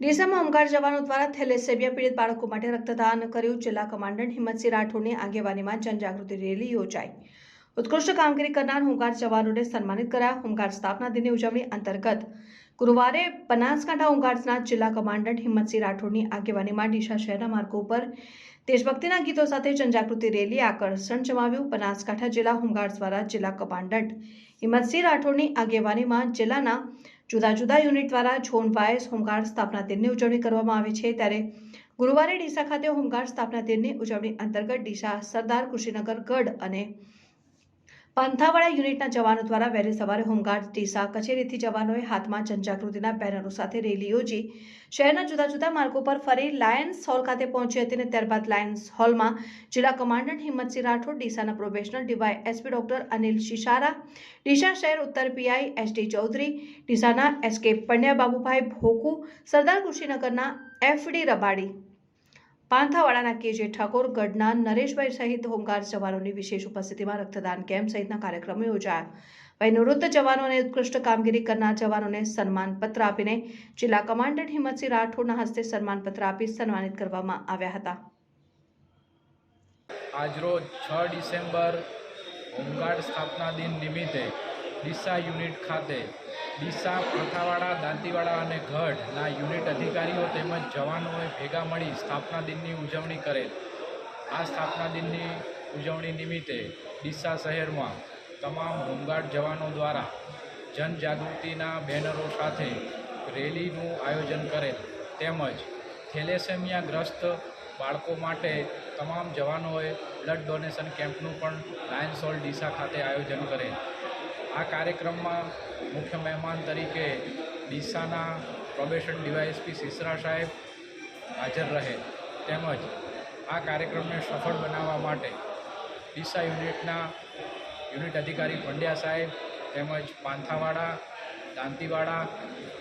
ડીસામાં home guard જવાનો દ્વારા thalassemia પીડિત બાળકો માટે રક્તદાન કર્યું. જિલ્લા કમાન્ડન્ટ હિંમતસિંહ રાઠોડની આગેવાનીમાં જનજાગૃતિ રેલી યોજાઈ. ઉત્કૃષ્ટ કામગીરી કરનાર હોમગાર્ડ જવાનોને સન્માનિત કરાયા. હોમગાર્ડ સ્થાપના દિનની ઉજવણી અંતર્ગત ગુરુવારે બનાસકાંઠા હોમગાર્ડ્સના જિલ્લા કમાન્ડન્ટ હિંમતસિંહ રાઠોડની આગેવાનીમાં ડીસા શહેરના માર્ગો ઉપર દેશભક્તિના ગીતો સાથે જનજાગૃતિ રેલી આકર્ષણ જમાવ્યું. બનાસકાંઠા જિલ્લા હોમગાર્ડ દ્વારા જિલ્લા કમાન્ડન્ટ હિંમતસિંહ રાઠોડની આગેવાનીમાં જિલ્લાના જુદા જુદા યુનિટ દ્વારા ઝોન વાઇઝ હોમગાર્ડ સ્થાપના દિનની ઉજવણી કરવામાં આવી છે. ત્યારે ગુરુવારે ડીસા ખાતે હોમગાર્ડ સ્થાપના દિનની ઉજવણી અંતર્ગત ડીસા સરદાર કૃષિનગર ગઢ અને પાંથાવાડા યુનિટના જવાનો દ્વારા વહેલી સવારે હોમગાર્ડ ડીસા કચેરીથી જવાનોએ હાથમાં જનજાગૃતિના બેનરો સાથે રેલી યોજી શહેરના જુદા જુદા માર્ગો પર ફરી લાયન્સ હોલ ખાતે પહોંચી હતી અને ત્યારબાદ લાયન્સ હોલમાં જિલ્લા commandant Himmatsinh Rathod, ડીસાના probational DY SP doctor Anil Shishara, Deesa શહેર ઉત્તર પીઆઈ એસડી ચૌધરી, ડીસાના એસકે પંડ્યા બાબુભાઈ ભોકુ, સરદાર કૃષિનગરના એફડી રબાડી પાંથાવાડાના કેજે ઠાકોર ગઢના નરેશભાઈ સહિત હોમગાર્ડ જવાનોની વિશેષ ઉપસ્થિતિમાં રક્તદાન કેમ્પ સહિતના કાર્યક્રમો યોજાયા. નિવૃત્ત જવાનો અને ઉત્કૃષ્ટ કામગીરી કરનાર જવાનોને સન્માનપત્ર આપીને જિલ્લા કમાન્ડન્ટ હિંમતસિંહ રાઠોડના હસ્તે સન્માનપત્ર આપી સન્માનિત કરવામાં આવ્યા હતા. આજરોજ છ ડિસેમ્બર હોમગાર્ડ સ્થાપના દિન નિમિત્તે ડીસા યુનિટ ખાતે ડીસા પ્રથાવાડા દાંતીવાડા અને ગઢના યુનિટ અધિકારીઓ તેમજ જવાનોએ ભેગા મળી સ્થાપના દિનની ઉજવણી કરેલ. આ સ્થાપના દિનની ઉજવણી નિમિત્તે ડીસા શહેરમાં તમામ હોમગાર્ડ જવાનો દ્વારા જનજાગૃતિના બેનરો સાથે રેલીનું આયોજન કરેલ. તેમજ થેલેસેમિયાગ્રસ્ત બાળકો માટે તમામ જવાનોએ બ્લડ ડોનેશન કેમ્પનું પણ લાયન્સ ડીસા ખાતે આયોજન કરેલ. આ કાર્યક્રમમાં મુખ્ય મહેમાન તરીકે ડીસાના પ્રોબેશન ડીવાયએસપી સિસરા સાહેબ હાજર રહે. તેમજ આ કાર્યક્રમને સફળ બનાવવા માટે ડીસા યુનિટના યુનિટ અધિકારી પંડ્યા સાહેબ તેમજ પાંથાવાડા, દાંતીવાડા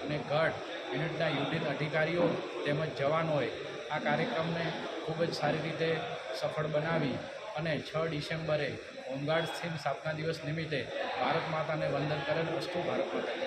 અને ગઢ યુનિટના યુનિટ અધિકારીઓ તેમજ જવાનોએ આ કાર્યક્રમને ખૂબ જ સારી રીતે સફળ બનાવી અને છ ડિસેમ્બરે હોમગાર્ડ થીમ સ્થાપના દિવસ નિમિત્તે ભારત માતાને વંદન કરેલ વસ્તુ ભારત માતા